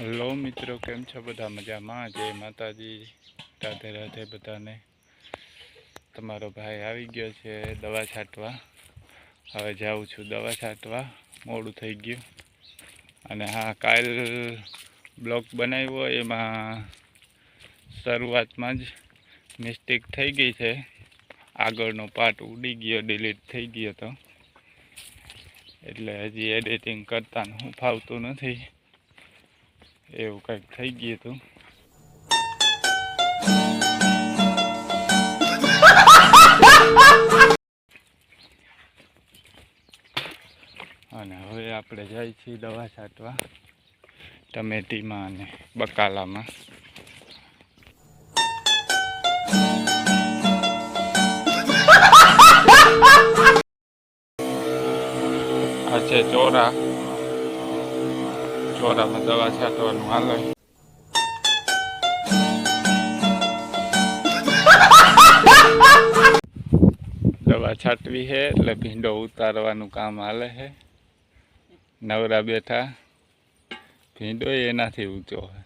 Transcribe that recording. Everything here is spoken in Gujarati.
હેલો મિત્રો, કેમ છો બધા મજામાં? જય માતાજી. રાધે રાધે બધાને. તમારો ભાઈ આવી ગયો છે દવા છાંટવા. હવે જાઉં છું દવા છાંટવા. મોડું થઈ ગયું. અને હા, કાલ બ્લોક બનાવ્યો, એમાં શરૂઆતમાં જ મિસ્ટેક થઈ ગઈ છે. આગળનો પાર્ટ ઉડી ગયો, ડિલીટ થઈ ગયો તો. એટલે હજી એડિટિંગ કરતા હું ફાવતું નથી. એવું કંઈક થઈ ગયું હતું. અને હવે આપણે જાય છીએ દવા છાંટવા, ટમેટીમાં અને બકાલામાં. છે ચોરા. ચોરામાં દવા છાંટવાનું હાલે. દવા છાંટવી છે એટલે ભીંડો ઉતારવાનું કામ હાલે છે નવરા બેઠા. ભીંડો એનાથી ઊંચો છે